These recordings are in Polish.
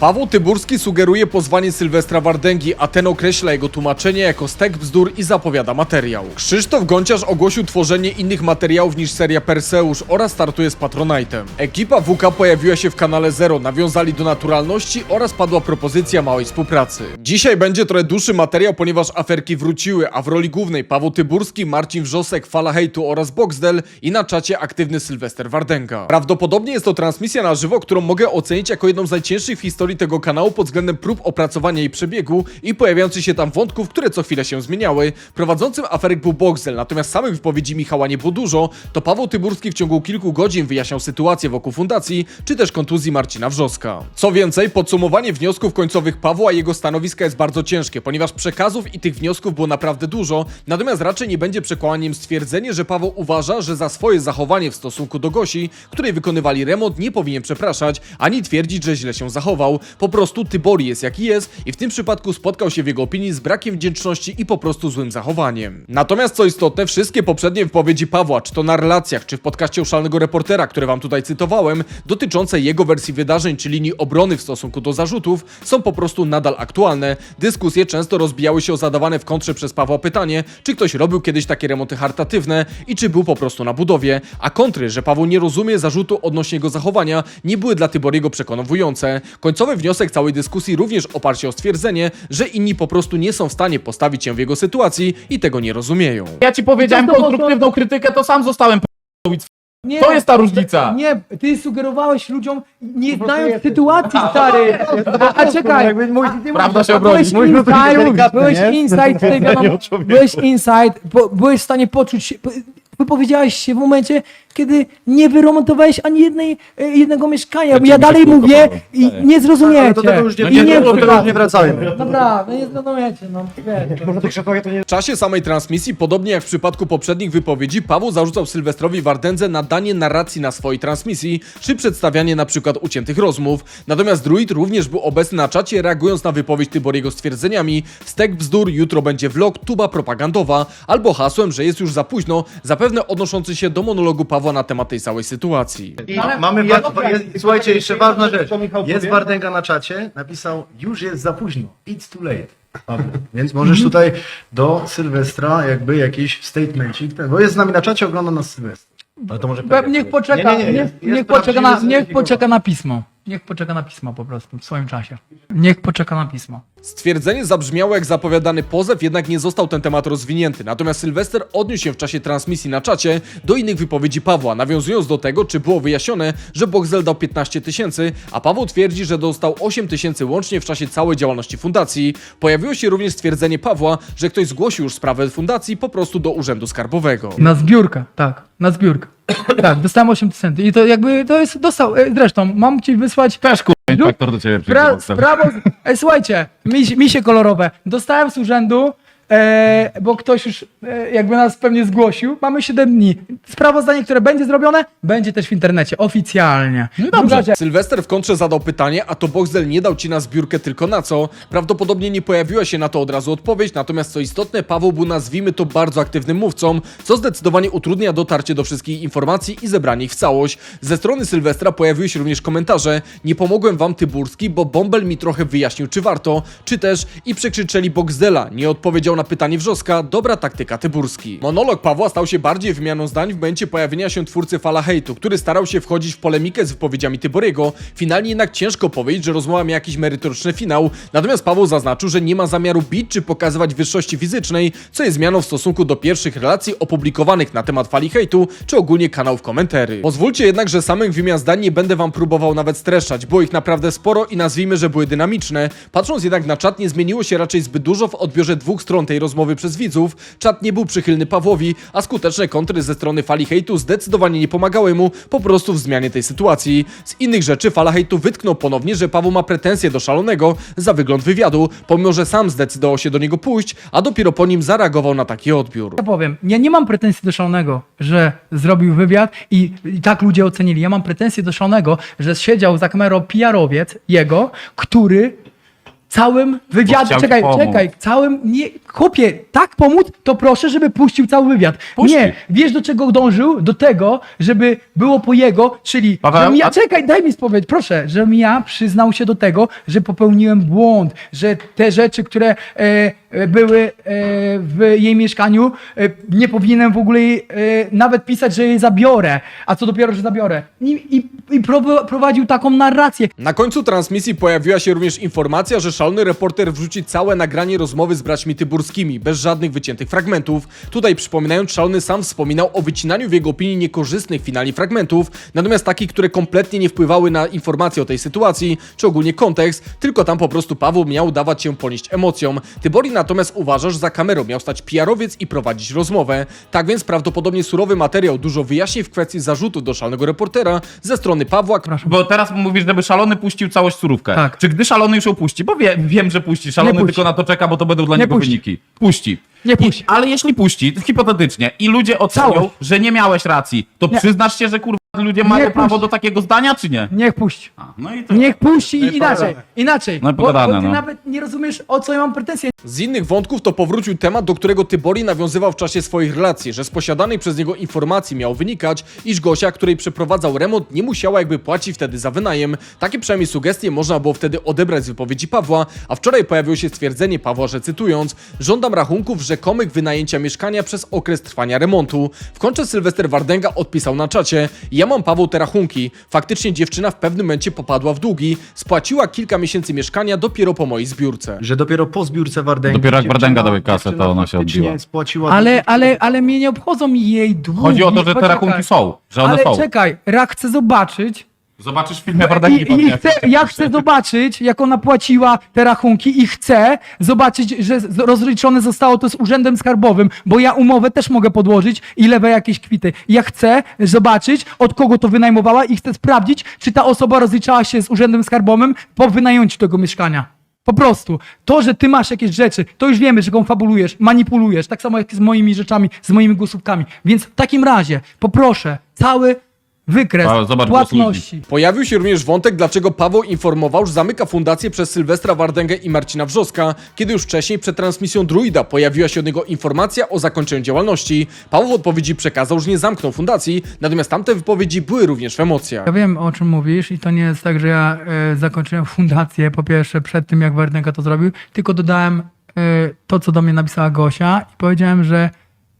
Paweł Tyburski sugeruje pozwanie Sylwestra Wardęgi, a ten określa jego tłumaczenie jako stek bzdur i zapowiada materiał. Krzysztof Gonciarz ogłosił tworzenie innych materiałów niż seria Perseusz oraz startuje z Patronite'em. Ekipa WK pojawiła się w kanale Zero, nawiązali do naturalności oraz padła propozycja małej współpracy. Dzisiaj będzie trochę dłuższy materiał, ponieważ aferki wróciły, a w roli głównej Paweł Tyburski, Marcin Wrzosek, Fala Hejtu oraz Boxdel i na czacie aktywny Sylwester Wardęga. Prawdopodobnie jest to transmisja na żywo, którą mogę ocenić jako jedną z najcięższych w historii tego kanału pod względem prób opracowania jej przebiegu i pojawiających się tam wątków, które co chwilę się zmieniały. Prowadzącym aferek był Boxdel, natomiast samych wypowiedzi Michała nie było dużo, to Paweł Tyburski w ciągu kilku godzin wyjaśniał sytuację wokół fundacji, czy też kontuzji Marcina Wrzoska. Co więcej, podsumowanie wniosków końcowych Pawła i jego stanowiska jest bardzo ciężkie, ponieważ przekazów i tych wniosków było naprawdę dużo, natomiast raczej nie będzie przekłaniem stwierdzenie, że Paweł uważa, że za swoje zachowanie w stosunku do Gosi, której wykonywali remont, nie powinien przepraszać, ani twierdzić, że źle się zachował. Po prostu Tybori jest jaki jest i w tym przypadku spotkał się w jego opinii z brakiem wdzięczności i po prostu złym zachowaniem. Natomiast co istotne, wszystkie poprzednie wypowiedzi Pawła, czy to na relacjach, czy w podcaście Szalnego Reportera, które wam tutaj cytowałem, dotyczące jego wersji wydarzeń, czy linii obrony w stosunku do zarzutów, są po prostu nadal aktualne. Dyskusje często rozbijały się o zadawane w kontrze przez Pawła pytanie, czy ktoś robił kiedyś takie remonty charytatywne i czy był po prostu na budowie, a kontry, że Paweł nie rozumie zarzutu odnośnie jego zachowania, nie były dla Tyboriego przekonujące. Końcowy wniosek całej dyskusji również oparł się o stwierdzenie, że inni po prostu nie są w stanie postawić się w jego sytuacji i tego nie rozumieją. Ja ci powiedziałem Co to- konstruktywną krytykę, to sam zostałem. Nie, To jest ta różnica. Nie, ty sugerowałeś ludziom, nie znając sytuacji, stary. A, a czekaj. a- Prawda się obroni. Byłeś inside, byłeś inside, wiadomo, byłeś inside, bo, byłeś w stanie poczuć się, po- wypowiedziałeś się w momencie, kiedy nie wyremontowałeś ani jednej, e, jednego mieszkania. Ja dalej mówię i nie zrozumiecie. Ale do tego już nie, No nie, nie, do tego już nie wracajmy. Dobra, no nie zrozumiecie, no wiesz. W czasie samej transmisji, podobnie jak w przypadku poprzednich wypowiedzi, Paweł zarzucał Sylwestrowi Wardędze nadanie narracji na swojej transmisji, czy przedstawianie na przykład uciętych rozmów. Natomiast Druid również był obecny na czacie, reagując na wypowiedź Tyboriego stwierdzeniami Stek bzdur, jutro będzie vlog, tuba propagandowa, albo hasłem, że jest już za późno, zapewne odnoszący się do monologu Pawła na temat tej całej sytuacji. I Ale- mamy, ja- wa- jest, słuchajcie, jeszcze ważna rzecz. Co Michał Jest powie? Wardęga na czacie, napisał, już jest za późno, it's too late. Paweł. Więc możesz tutaj do Sylwestra jakby jakiś statemencik, ten- bo jest z nami na czacie, ogląda nas Sylwester. Ale to może Pe- Niech poczeka, Nie, nie, nie, niech, jest- jest niech, poczeka prawdziwy na, niech poczeka na pismo. Niech poczeka na pismo po prostu w swoim czasie. Niech poczeka na pismo. Stwierdzenie zabrzmiało jak zapowiadany pozew, jednak nie został ten temat rozwinięty. Natomiast Sylwester odniósł się w czasie transmisji na czacie do innych wypowiedzi Pawła, nawiązując do tego, czy było wyjaśnione, że Boxel dał 15 tysięcy, a Paweł twierdzi, że dostał 8 tysięcy łącznie w czasie całej działalności fundacji. Pojawiło się również stwierdzenie Pawła, że ktoś zgłosił już sprawę fundacji po prostu do Urzędu Skarbowego. Na zbiórkę, tak, na zbiórkę. tak, dostałem 8 tysięcy i to jakby, to jest, dostał, e, zresztą, mam ci wysłać Też kurwa, inspektor do ciebie pra, przyjdzie. sprawo, e, słuchajcie, misie kolorowe, dostałem z urzędu, e, bo ktoś już e, jakby nas pewnie zgłosił, mamy 7 dni. Sprawozdanie, które będzie zrobione, będzie też w internecie, oficjalnie. No dobrze. Druga Sylwester w kontrze zadał pytanie, a to Boxdel nie dał ci na zbiórkę tylko na co? Prawdopodobnie nie pojawiła się na to od razu odpowiedź, natomiast co istotne, Paweł był nazwijmy to bardzo aktywnym mówcą, co zdecydowanie utrudnia dotarcie do wszystkich informacji i zebranie ich w całość. Ze strony Sylwestra pojawiły się również komentarze, nie pomogłem wam Tyburski, bo Bąbel mi trochę wyjaśnił czy warto, czy też i przekrzyczeli Boxdela, nie odpowiedział na pytanie Wrzoska, dobra taktyka Tyburski. Monolog Pawła stał się bardziej wymianą zdań w momencie pojawienia się twórcy Fala Hejtu, który starał się wchodzić w polemikę z wypowiedziami Tyboriego. Finalnie jednak ciężko powiedzieć, że rozmowa miała jakiś merytoryczny finał, natomiast Paweł zaznaczył, że nie ma zamiaru bić czy pokazywać wyższości fizycznej, co jest zmianą w stosunku do pierwszych relacji opublikowanych na temat Fali Hejtu, czy ogólnie kanałów komentarzy. Pozwólcie jednak, że samych wymian zdań nie będę wam próbował nawet streszczać, było ich naprawdę sporo i nazwijmy, że były dynamiczne. Patrząc jednak na czat, nie zmieniło się raczej zbyt dużo w odbiorze dwóch stron tej rozmowy przez widzów. Czat nie był przychylny Pawłowi, a skuteczne kontry ze strony fali hejtu zdecydowanie nie pomagały mu po prostu w zmianie tej sytuacji. Z innych rzeczy fala hejtu wytknął ponownie, że Paweł ma pretensje do szalonego za wygląd wywiadu, pomimo że sam zdecydował się do niego pójść, a dopiero po nim zareagował na taki odbiór. ja powiem, ja nie mam pretensji do Szalonego, że zrobił wywiad i, i tak ludzie ocenili. Ja mam pretensje do Szalonego, że siedział za kamerą PR-owiec jego, który całym chciał ci czekaj, pomóc. czekaj, całym, nie, chłopie, tak pomóc, to proszę, żeby puścił cały wywiad. Puści. Nie, wiesz do czego dążył? Do tego, żeby było po jego, czyli, Paweł, żebym ja, a- czekaj, daj mi spowiedź, proszę, żebym ja przyznał się do tego, że popełniłem błąd, że te rzeczy, które e, były e, w jej mieszkaniu, e, nie powinienem w ogóle jej, e, nawet pisać, że je zabiorę, a co dopiero, że zabiorę. I, i, i pro- prowadził taką narrację. Na końcu transmisji pojawiła się również informacja, że szalony reporter wrzuci całe nagranie rozmowy z braćmi Tyburskimi, bez żadnych wyciętych fragmentów. Tutaj przypominając, szalony sam wspominał o wycinaniu w jego opinii niekorzystnych finali fragmentów, natomiast takich, które kompletnie nie wpływały na informacje o tej sytuacji, czy ogólnie kontekst, tylko tam po prostu Paweł miał dawać się ponieść emocjom. Tybori natomiast uważa, że za kamerą miał stać PR-owiec i prowadzić rozmowę. Tak więc prawdopodobnie surowy materiał, dużo wyjaśnień w kwestii zarzutów do szalonego reportera ze strony Pawła, Bo teraz mówisz, żeby szalony puścił całość surówkę. Tak. Czy gdy szalony już ją puści? Bo wie, wiem, że puści. Szalony puści. tylko na to czeka, bo to będą dla Nie niego puści. wyniki. Puści. Nie puści. I, ale jeśli puści, hipotetycznie, i ludzie ocenią, Całość. że nie miałeś racji, to Nie. przyznasz się, że kurwa ludzie mają Nie prawo puści. do takiego zdania, czy nie? Niech puści. A, no i to... Niech puści No i inaczej, pogadane. inaczej. No i bo, bo ty no. nawet nie rozumiesz, o co ja mam pretensje. Z innych wątków to powrócił temat, do którego Tybori nawiązywał w czasie swoich relacji, że z posiadanej przez niego informacji miał wynikać, iż Gosia, której przeprowadzał remont, nie musiała jakby płacić wtedy za wynajem. Takie przynajmniej sugestie można było wtedy odebrać z wypowiedzi Pawła, a wczoraj pojawiło się stwierdzenie Pawła, że cytując, żądam rachunków rzekomych wynajęcia mieszkania przez okres trwania remontu. W końcu Sylwester Wardęga odpisał na czacie, ja mam Paweł te rachunki. Faktycznie dziewczyna w pewnym momencie popadła w długi, spłaciła kilka miesięcy mieszkania dopiero po mojej zbiórce. Że dopiero po zbiórce Wardęgi. Dopiero jak dziewczyna- Wardęga daje kasę, dziewczyna to ona się faktycznie odbiła. spłaciła Ale, ale, ale mnie nie obchodzą jej długi. Chodzi o to, że te Poczekaj. rachunki są, że one Ale są. czekaj, ja chcę zobaczyć. Zobaczysz w filmie Wardęgi I, i chcę, ja chcę zobaczyć, jak ona płaciła te rachunki i chcę zobaczyć, że z- rozliczone zostało to z urzędem skarbowym, bo ja umowę też mogę podłożyć i lewe jakieś kwity. Ja chcę zobaczyć, od kogo to wynajmowała i chcę sprawdzić, czy ta osoba rozliczała się z urzędem skarbowym po wynajęciu tego mieszkania. Po prostu. To, że ty masz jakieś rzeczy, to już wiemy, że konfabulujesz, manipulujesz, tak samo jak z moimi rzeczami, z moimi głosówkami. Więc w takim razie poproszę cały wykres zobacz płatności. Pojawił się również wątek, dlaczego Paweł informował, że zamyka fundację przez Sylwestra Wardęgę i Marcina Wrzoska, kiedy już wcześniej przed transmisją Druida pojawiła się od niego informacja o zakończeniu działalności. Paweł w odpowiedzi przekazał, że nie zamknął fundacji, natomiast tamte wypowiedzi były również w emocjach. Ja wiem, o czym mówisz i to nie jest tak, że ja e, zakończyłem fundację po pierwsze przed tym, jak Wardęga to zrobił, tylko dodałem e, to, co do mnie napisała Gosia i powiedziałem, że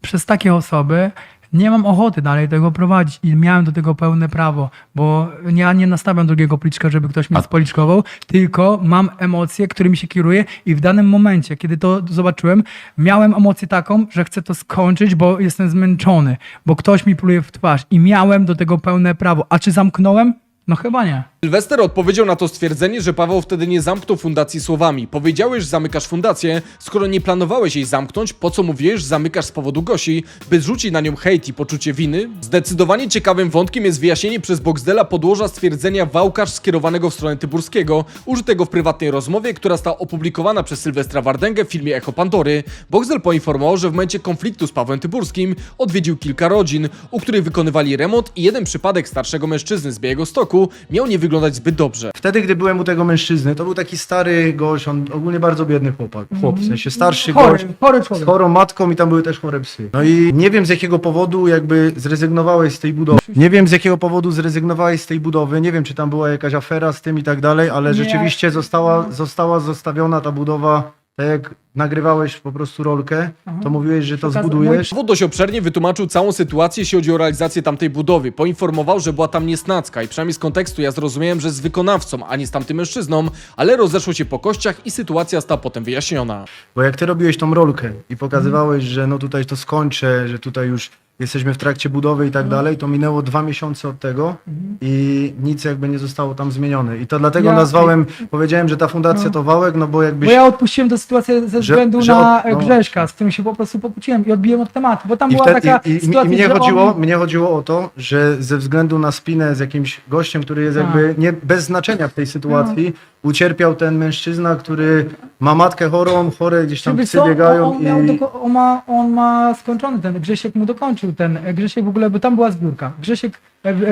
przez takie osoby nie mam ochoty dalej tego prowadzić i miałem do tego pełne prawo, bo ja nie nastawiam drugiego policzka, żeby ktoś mnie spoliczkował, tylko mam emocje, którymi się kieruję i w danym momencie, kiedy to zobaczyłem, miałem emocję taką, że chcę to skończyć, bo jestem zmęczony, bo ktoś mi pluje w twarz i miałem do tego pełne prawo. A czy zamknąłem? No chyba nie. Sylwester odpowiedział na to stwierdzenie, że Paweł wtedy nie zamknął fundacji słowami. Powiedziałeś, że zamykasz fundację, skoro nie planowałeś jej zamknąć, po co mówiłeś, że zamykasz z powodu Gosi, by zrzucić na nią hejt i poczucie winy? Zdecydowanie ciekawym wątkiem jest wyjaśnienie przez Boxdela podłoża stwierdzenia Wałkarz skierowanego w stronę Tyburskiego, użytego w prywatnej rozmowie, która została opublikowana przez Sylwestra Wardęgę w filmie Echo Pandory. Boxdel poinformował, że w momencie konfliktu z Pawłem Tyburskim odwiedził kilka rodzin, u których wykonywali remont i jeden przypadek starszego mężczyzny z Białego Stoku miał nie wyglądać zbyt dobrze. Wtedy, gdy byłem u tego mężczyzny, to był taki stary gość, on ogólnie bardzo biedny chłopak, chłop, w sensie starszy Chory, gość. chory Z człowiek. chorą matką i tam były też chore psy. No i nie wiem z jakiego powodu jakby zrezygnowałeś z tej budowy. Nie wiem z jakiego powodu zrezygnowałeś z tej budowy. Nie wiem, czy tam była jakaś afera z tym i tak dalej, ale Nie. rzeczywiście została, została zostawiona ta budowa, tak jak nagrywałeś po prostu rolkę, to mówiłeś, że to Przekaz- zbudujesz. Paweł dość obszernie wytłumaczył całą sytuację, jeśli chodzi o realizację tamtej budowy. Poinformował, że była tam niesnacka i przynajmniej z kontekstu ja zrozumiałem, że z wykonawcą, a nie z tamtym mężczyzną, ale rozeszło się po kościach i sytuacja została potem wyjaśniona. Bo jak ty robiłeś tą rolkę i pokazywałeś, że no tutaj to skończę, że tutaj już jesteśmy w trakcie budowy i tak dalej, to minęło dwa miesiące od tego i nic jakby nie zostało tam zmienione. I to dlatego Ja- nazwałem, powiedziałem, że ta fundacja to wałek, no bo jakbyś... Bo ja odpuściłem tę sytuację ze względu że na od- no. Grześka, z którym się po prostu pokłóciłem i odbiłem od tematu, bo tam I, była wtedy, taka i, i, sytuacja, i mnie, że chodziło, on... mnie chodziło o to, że ze względu na spinę z jakimś gościem, który jest A. jakby nie, bez znaczenia w tej sytuacji, ucierpiał ten mężczyzna, który ma matkę chorą, chore gdzieś tam Żeby psy co, biegają on, miał i... doko- on, ma, on ma skończony ten, Grzesiek mu dokończył ten, Grzesiek w ogóle, bo tam była zbiórka. Grzesiek e, e,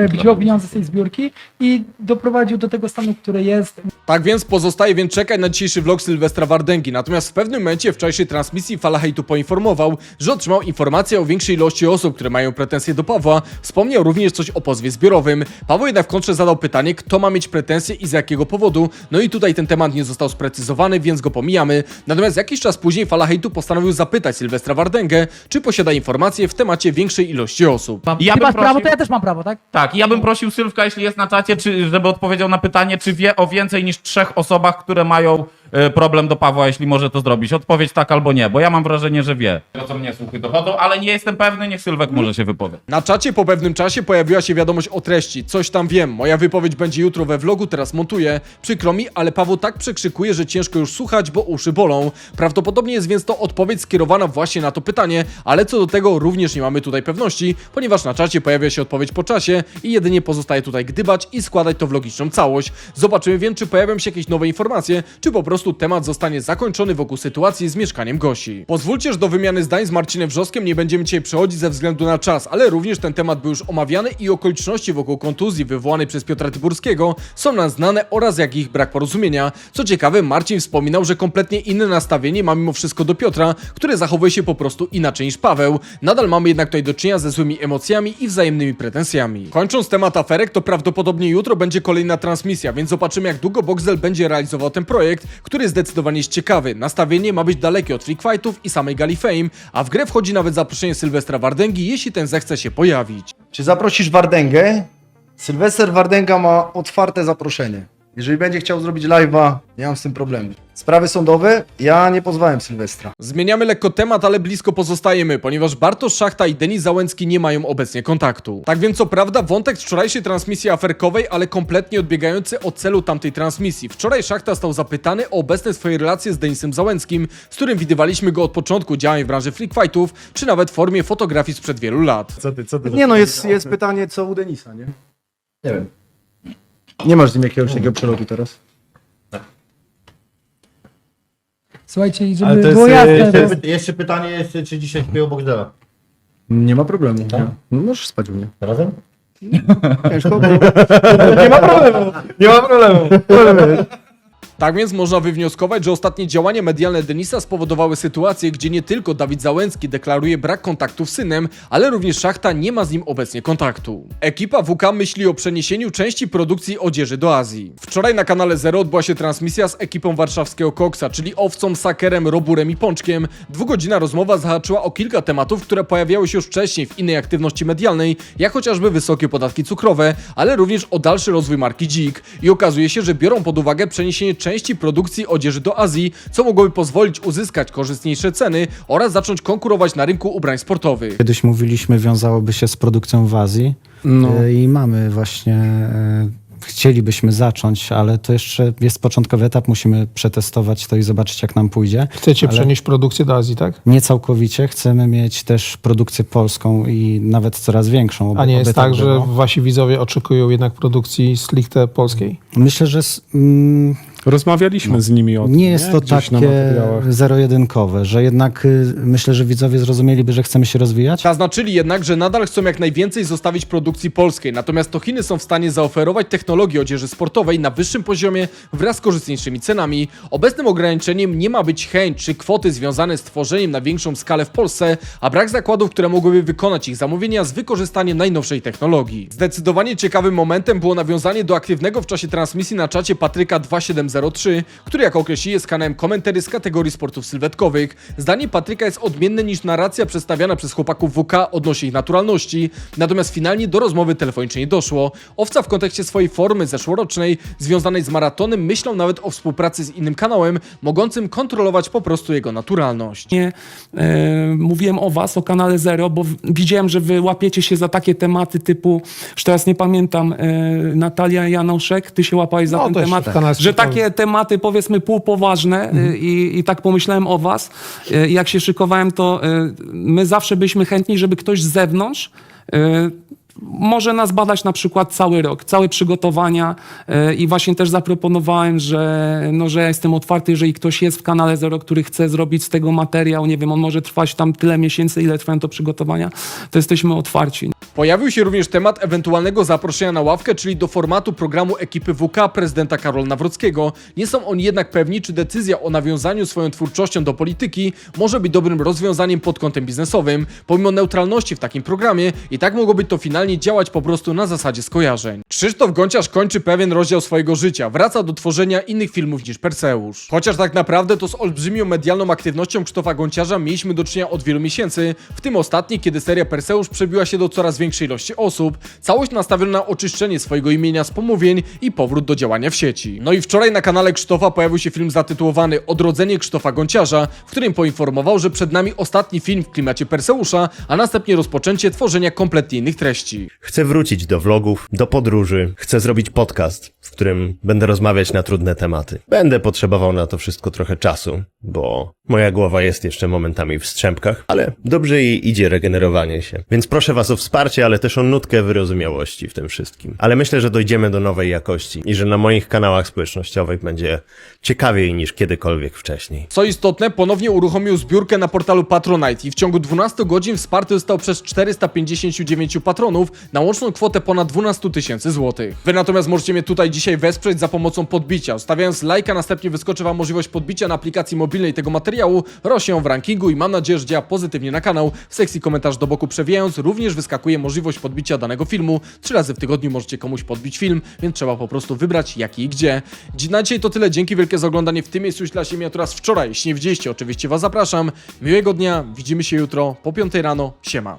wziął pieniądze z tej zbiórki i doprowadził do tego stanu, który jest. Tak więc pozostaje więc czekać na dzisiejszy vlog Sylwestra Wardęgi. Natomiast w pewnym momencie w wczorajszej transmisji Fala Hejtu poinformował, że otrzymał informację o większej ilości osób, które mają pretensje do Pawła. Wspomniał również coś o pozwie zbiorowym. Paweł jednak w kontrze zadał pytanie, kto ma mieć pretensje i z jakiego powodu. No i tutaj ten temat nie został sprecyzowany, więc go pomijamy. Natomiast jakiś czas później Fala Hejtu postanowił zapytać Sylwestra Wardęgę, czy posiada informacje w temacie większej ilości osób. Ja Ty bym masz prawo, prosił- to ja też mam prawo, tak? Tak, ja bym prosił Sylwka, jeśli jest na czacie, czy, żeby odpowiedział na pytanie, czy wie o więcej niż trzech osobach, które mają problem do Pawła, jeśli może to zrobić. Odpowiedź tak albo nie, bo ja mam wrażenie, że wie. O co mnie słuchy dochodzą, ale nie jestem pewny, niech Sylwek może się wypowie. Na czacie po pewnym czasie pojawiła się wiadomość o treści. Coś tam wiem. Moja wypowiedź będzie jutro we vlogu, teraz montuję. Przykro mi, ale Paweł tak przekrzykuje, że ciężko już słuchać, bo uszy bolą. Prawdopodobnie jest więc to odpowiedź skierowana właśnie na to pytanie, ale co do tego również nie mamy tutaj pewności, ponieważ na czacie pojawia się odpowiedź po czasie i jedynie pozostaje tutaj gdybać i składać to w logiczną całość. Zobaczymy więc, czy pojawią się jakieś nowe informacje, czy po prostu temat zostanie zakończony wokół sytuacji z mieszkaniem Gosi. Pozwólcie, że do wymiany zdań z Marcinem Wrzoskiem nie będziemy dzisiaj przechodzić ze względu na czas, ale również ten temat był już omawiany i okoliczności wokół kontuzji wywołanej przez Piotra Tyburskiego są nam znane oraz jak ich brak porozumienia. Co ciekawe, Marcin wspominał, że kompletnie inne nastawienie ma mimo wszystko do Piotra, który zachowuje się po prostu inaczej niż Paweł. Nadal mamy jednak tutaj do czynienia ze złymi emocjami i wzajemnymi pretensjami. Kończąc temat aferek, to prawdopodobnie jutro będzie kolejna transmisja, więc zobaczymy jak długo Boxel będzie realizował ten projekt, który zdecydowanie jest ciekawy. Nastawienie ma być dalekie od freak fightów i samej gali Fame, a w grę wchodzi nawet zaproszenie Sylwestra Wardęgi, jeśli ten zechce się pojawić. Czy zaprosisz Wardęgę? Sylwester Wardęga ma otwarte zaproszenie. Jeżeli będzie chciał zrobić live'a, nie mam z tym problemu. Sprawy sądowe, ja nie pozwałem Sylwestra. Zmieniamy lekko temat, ale blisko pozostajemy, ponieważ Bartosz Szachta i Denis Załęcki nie mają obecnie kontaktu. Tak więc co prawda wątek z wczorajszej transmisji aferkowej, ale kompletnie odbiegający od celu tamtej transmisji. Wczoraj Szachta został zapytany o obecne swoje relacje z Denisem Załęckim, z którym widywaliśmy go od początku działań w branży freak fightów, czy nawet w formie fotografii sprzed wielu lat. Co ty, co ty? Nie no, jest, jest pytanie co u Denisa, nie? Nie wiem. Nie masz z nim jakiegoś takiego przelotu teraz? Słuchajcie, i żeby Ale to jest, było e, jasne, jeszcze, jest, py- jeszcze pytanie jest, czy dzisiaj śpię obok Dela. Nie ma problemu. Nie. No, możesz spać u mnie. Razem? Ciężko? Nie ma problemu. Nie ma problemu. Tak więc można wywnioskować, że ostatnie działania medialne Denisa spowodowały sytuację, gdzie nie tylko Dawid Załęcki deklaruje brak kontaktu z synem, ale również Szachta nie ma z nim obecnie kontaktu. Ekipa WK myśli o przeniesieniu części produkcji odzieży do Azji. Wczoraj na kanale Zero odbyła się transmisja z ekipą warszawskiego Koksa, czyli Owcą, Sakerem, Roburem i Pączkiem. Dwugodzina rozmowa zahaczyła o kilka tematów, które pojawiały się już wcześniej w innej aktywności medialnej, jak chociażby wysokie podatki cukrowe, ale również o dalszy rozwój marki Dzik. I okazuje się, że biorą pod uwagę przeniesienie części produkcji odzieży do Azji, co mogłoby pozwolić uzyskać korzystniejsze ceny oraz zacząć konkurować na rynku ubrań sportowych. Kiedyś mówiliśmy, wiązałoby się z produkcją w Azji E, i mamy właśnie, e, chcielibyśmy zacząć, ale to jeszcze jest początkowy etap, musimy przetestować to i zobaczyć jak nam pójdzie. Chcecie Ale- przenieść produkcję do Azji, tak? Nie całkowicie, chcemy mieć też produkcję polską i nawet coraz większą. A nie jest tak, że było. wasi widzowie oczekują jednak produkcji stricte polskiej? Myślę, że mm, Rozmawialiśmy z nimi o tym. nie jest to Gdzieś takie zero-jedynkowe, że jednak y, myślę, że widzowie zrozumieliby, że chcemy się rozwijać. Zaznaczyli jednak, że nadal chcą jak najwięcej zostawić produkcji polskiej, natomiast to Chiny są w stanie zaoferować technologię odzieży sportowej na wyższym poziomie wraz z korzystniejszymi cenami. Obecnym ograniczeniem nie ma być chęć czy kwoty związane z tworzeniem na większą skalę w Polsce, a brak zakładów, które mogłyby wykonać ich zamówienia z wykorzystaniem najnowszej technologii. Zdecydowanie ciekawym momentem było nawiązanie do aktywnego w czasie transmisji na czacie Patryka 2703, który jak określi jest kanałem komentarzy z kategorii sportów sylwetkowych. Zdanie Patryka jest odmienne niż narracja przedstawiana przez chłopaków WK odnośnie ich naturalności, natomiast finalnie do rozmowy telefonicznej nie doszło. Owca w kontekście swojej formy zeszłorocznej, związanej z maratonem, myślał nawet o współpracy z innym kanałem, mogącym kontrolować po prostu jego naturalność. Nie, e, mówiłem o was, o kanale Zero, bo widziałem, że wy łapiecie się za takie tematy typu, już teraz nie pamiętam, e, Natalia Janoszek, ty się łapałeś za No, ten temat, że sportowy. Takie tematy powiedzmy półpoważne e, i, i tak pomyślałem o was. E, jak się szykowałem, to e, my zawsze byliśmy chętni, żeby ktoś z zewnątrz może nas badać na przykład cały rok, całe przygotowania e, i właśnie też zaproponowałem, że, no, że ja jestem otwarty, jeżeli ktoś jest w kanale Zero, który chce zrobić z tego materiał, nie wiem, on może trwać tam tyle miesięcy, ile trwają to przygotowania, to jesteśmy otwarci. Pojawił się również temat ewentualnego zaproszenia na ławkę, czyli do formatu programu ekipy WK prezydenta Karola Nawrockiego. Nie są oni jednak pewni, czy decyzja o nawiązaniu swoją twórczością do polityki może być dobrym rozwiązaniem pod kątem biznesowym. Pomimo neutralności w takim programie, i tak mogło być to finalnie działać po prostu na zasadzie skojarzeń. Krzysztof Gonciarz kończy pewien rozdział swojego życia, wraca do tworzenia innych filmów niż Perseusz. Chociaż tak naprawdę to z olbrzymią medialną aktywnością Krzysztofa Gonciarza mieliśmy do czynienia od wielu miesięcy, w tym ostatni, kiedy seria Perseusz przebiła się do coraz większej ilości osób, całość nastawiona na oczyszczenie swojego imienia z pomówień i powrót do działania w sieci. No i wczoraj na kanale Krzysztofa pojawił się film zatytułowany Odrodzenie Krzysztofa Gonciarza, w którym poinformował, że przed nami ostatni film w klimacie Perseusza, a następnie rozpoczęcie tworzenia kompletnie innych treści. Chcę wrócić do vlogów, do podróży, chcę zrobić podcast, w którym będę rozmawiać na trudne tematy. Będę potrzebował na to wszystko trochę czasu, bo moja głowa jest jeszcze momentami w strzępkach, ale dobrze jej idzie regenerowanie się. Więc proszę was o wsparcie, ale też o nutkę wyrozumiałości w tym wszystkim. Ale myślę, że dojdziemy do nowej jakości i że na moich kanałach społecznościowych będzie ciekawiej niż kiedykolwiek wcześniej. Co istotne, ponownie uruchomił zbiórkę na portalu Patronite i w ciągu 12 godzin wsparty został przez 459 patronów na łączną kwotę ponad 12 tysięcy złotych. Wy natomiast możecie mnie tutaj dzisiaj wesprzeć za pomocą podbicia. Stawiając lajka, następnie wyskoczy wam możliwość podbicia na aplikacji mobilnej tego materiału, rośnie w rankingu i mam nadzieję, że działa pozytywnie na kanał. W sekcji komentarz do boku przewijając również wyskakuje możliwość podbicia danego filmu. Trzy razy w tygodniu możecie komuś podbić film, więc trzeba po prostu wybrać jaki i gdzie. Dzi- Na dzisiaj to tyle. Dzięki wielkie za oglądanie w tym miejscu dla siebie teraz wczoraj. Jeśli nie widzieliście, oczywiście was zapraszam. Miłego dnia, widzimy się jutro po 5 rano. Siema.